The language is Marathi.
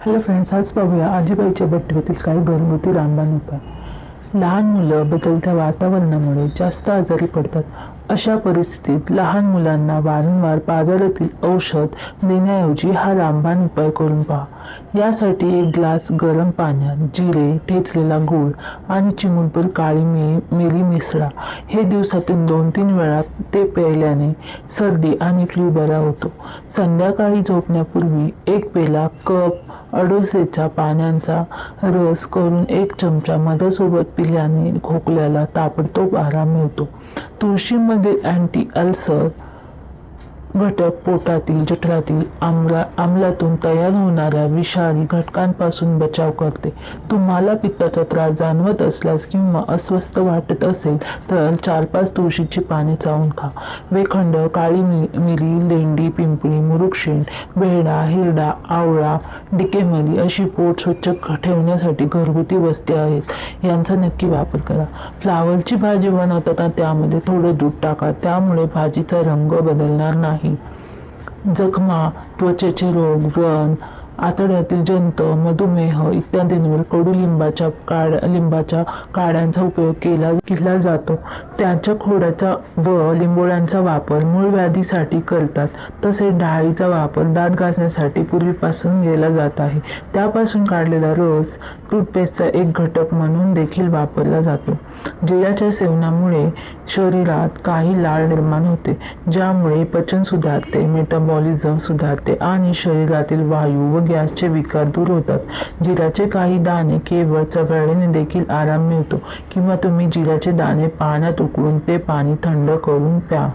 हॅलो फ्रेंड्स आज पाहूया. आजीबाईच्या बट्टीतील काही घरगुती रामबाण उपाय. लहान मुलं बदलत्या वातावरणामुळे जास्त आजारी पडतात. अशा परिस्थितीत लहान मुलांना वारंवार बाजारातील औषध देण्याऐवजी हा रामबाण उपाय करून पहा. यासाठी एक ग्लास गरम पाण्यात जिरे ठेचलेला गूळ आणि चिमूटभर काळी मे मिरी मिसळा. हे दिवसातून दोन तीन वेळा ते प्यायल्याने सर्दी आणि फ्लू बरा होतो. संध्याकाळी झोपण्यापूर्वी एक पेला कप अडुसेच्या पाण्याचा रस करून एक चमचा मधासोबत पिल्याने खोकल्याला ताबडतोब आराम मिळतो. तुळशीमध्ये अँटी अल्सर घटक पोटातील जठरातील आम्ला आम्लातून तयार होणाऱ्या विषारी घटकांपासून बचाव करते. तुम्हाला पित्ताचा त्रास जाणवत असल्यास किंवा अस्वस्थ वाटत असेल तर चार पाच तुळशीची पाने चावून खा. वेखंड काळी मि- मिरी लेंडी पिंपळी मुरुक्षीण बेडा हिरडा आवळा डिकेमली अशी पोट स्वच्छ ठेवण्यासाठी घरगुती वस्ती आहेत. यांचा नक्की वापर करा. फ्लावरची भाजी बनवताना त्यामध्ये थोडं दूध टाका. त्यामुळे भाजीचा रंग बदलणार नाही. नाही. जखमा त्वचेचे रोग व्रण आतड्यातील जंत मधुमेह इत्यादींवर कडुलिंबाच्या काड लिंबाच्या काड्यांचा उपयोग केला केला जातो. त्याच्या खोड्याचा व लिंबोळ्यांचा वापर मूळ व्याधीसाठी करतात. तसेच डाळीचा वापर दात घासण्यासाठी पूर्वीपासून केला जात आहे. त्यापासून काढलेला रस टूथपेस्टचा एक घटक म्हणून देखील वापरला जातो जिऱ्याच्या सेवनामुळे शरीरात काही लाळ निर्माण होते ज्यामुळे पचन सुधारते मेटाबॉलिझम सुधारते आणि शरीरातील वायू व गॅसचे विकार दूर होतात. जिऱ्याचे काही दाणे केवळ चघळल्याने देखील आराम मिळतो किंवा तुम्ही जिऱ्याचे दाणे पाण्यात उकळून ते पाणी थंड करून प्या.